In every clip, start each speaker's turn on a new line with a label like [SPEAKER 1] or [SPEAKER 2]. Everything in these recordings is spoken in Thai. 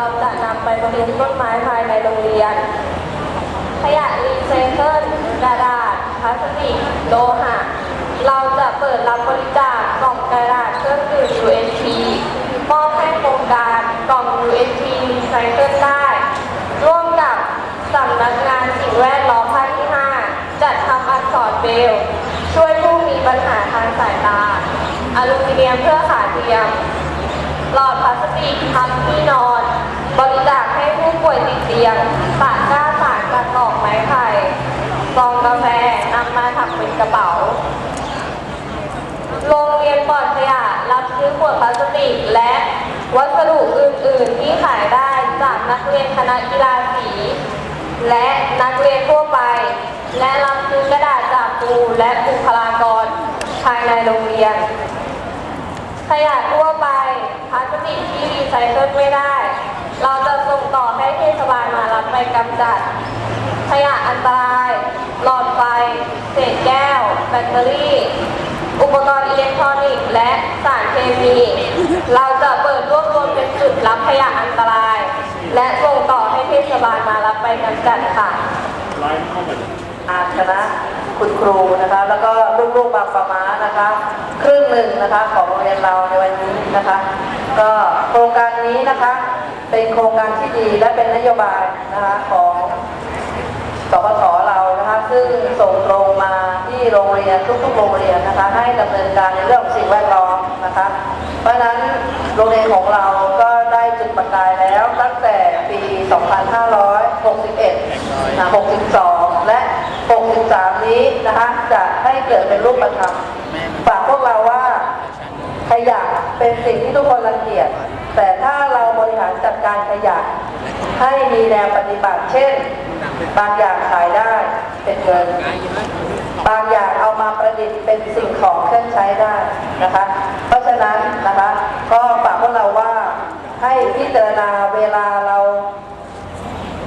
[SPEAKER 1] ราจะนำไปบำรุงต้นไม้ภายในโรงเรียน ขยะรีไซเคิลกระดาษพลาสติกโลหะ เราจะเปิดรับบริจาคกล่องกระดาษเครื่องดื่ม UNT มอบให้โครงการกล่อง UNT รีไซเคิลได้ ร่วมกับสำนักงานสิ่งแวดล้อมภาคที่ 5 จัดทำอักษรเบล ช่วยผู้มีปัญหาทางสายตา อลูมิเนียมเพื่อขาเทียม หลอดพลาสติกทำที่นอน บริจาคให้ผู้ป่วยติดเตียงปากก้าสารจากดอกไม้ไผ่ซองกาแฟ นำมาทำเป็นกระเป๋า โรงเรียนปลอดขยะรับซื้อขวดพลาสติก และวัสดุอื่น ๆ ที่ขายได้จากนักเรียนคณะกีฬาสี และนักเรียนทั่วไป และรับซื้อกระดาษจากครูและบุคลากรภายในโรงเรียน ขยะทั่วไปพลาสติกที่รีไซเคิลไม่ได้ เราจะส่งต่อให้เทศบาลมารับไปกำจัด ขยะอันตราย หลอดไฟ เศษแก้ว แบ ตเตอรี่ อุปกรณ์อิเล็กทรอนิกส์และสารเคมี เราจะเปิดรวบรวมเป็นจุดรับขยะอันตราย และส่งต่อให้เทศบาลมารับไปกำจัดค่ะ
[SPEAKER 2] อาคณะคุณครูนะคะแล้วก็ลูกๆบางประมานะคะครึ่งหนึ่งนะคะของโรงเรียนเราในวันนี้นะคะ ก็โครงการนี้นะคะเป็นโครงการที่ดีและเป็นนโยบายนะคะของสพทเรานะคะ ซึ่งส่งตรงมาที่ โรงเรียนทุกๆโรงเรียนนะคะ ให้ดำเนินการในเรื่องของสิ่งแวดล้อมนะคะ เพราะฉะนั้นโรงเรียนของเราก็ได้จุดประกายแล้วตั้งแต่ปี 2561นะ62 และ 63 นี้นะคะจะให้เกิดเป็นรูปธรรมฝากพวกเราว่าขยะเป็นสิ่งที่ทุกคนรังเกียจแต่ถ้าเราบริหารจัดการขยะให้มีแนวปฏิบัติเช่น บางอย่างขายได้ เป็นเงิน บางอย่างเอามาประดิษฐ์เป็นสิ่งของเครื่องใช้ได้นะคะ เพราะฉะนั้นนะคะก็ฝากพวกเราว่าให้พิจารณาเวลาเรา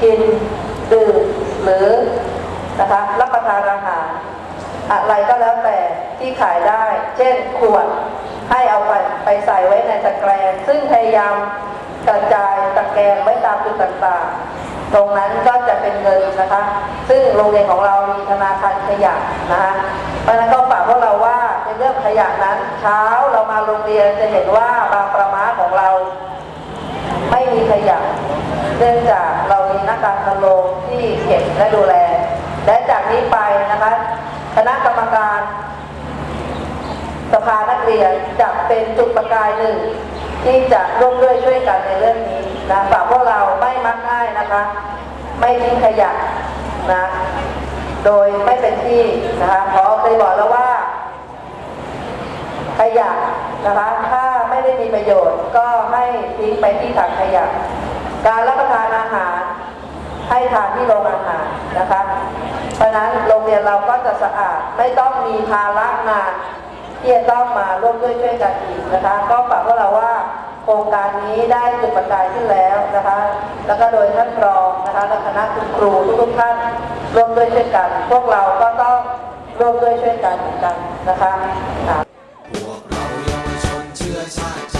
[SPEAKER 2] กินดื่มหรือนะคะรับประทานอาหารอะไรก็แล้วแต่ที่ขายได้ เช่นขวดให้เอาไปไปใส่ไว้ในตะแกรงซึ่งพยายามกระจายตะแกรงไว้ตามจุดต่างๆ ตรงนั้นก็จะเป็นเงินนะคะ ซึ่งโรงเรียนของเรามีธนาคารขยะนะคะ เพราะฉะนั้นก็ฝากพวกเราว่าในเรื่องขยะนั้น เช้าเรามาโรงเรียนจะเห็นว่าบางประมาของเรา ไม่มีขยะ เนื่องจากเรามีนักการพนโรงที่เก็บและดูแล และจากนี้ไปนะคะคณะกรรมการสภานักเรียนจะเป็นจุดประกายหนึ่งที่จะร่วมด้วยช่วยกันในเรื่องนี้ นะฝากพวกเราไม่มักง่ายนะคะ ไม่ทิ้งขยะนะ โดยไม่เป็นที่นะคะพอเคยบอกแล้วว่า ขยะนะคะ ถ้าไม่ได้มีประโยชน์ก็ให้ทิ้งไปที่ถังขยะ การรับประทานอาหาร ให้ทานที่โรงอาหารนะคะ เพราะฉะนั้นโรงเรียนเราก็จะสะอาดไม่ต้องมีภาระงานที่จะต้องมาร่วมด้วยช่วยกันอีกนะคะ ก็ฝากพวกเราว่า โครงการนี้ได้จุดประกายขึ้นแล้วนะคะ แล้วก็โดยท่านรองนะคะและคณะคุณครูทุกท่านร่วมด้วยช่วยกัน พวกเราก็ต้องร่วมด้วยช่วยกันเหมือนกันนะคะ
[SPEAKER 3] พวกเราเยาวชนเชื้อชาติ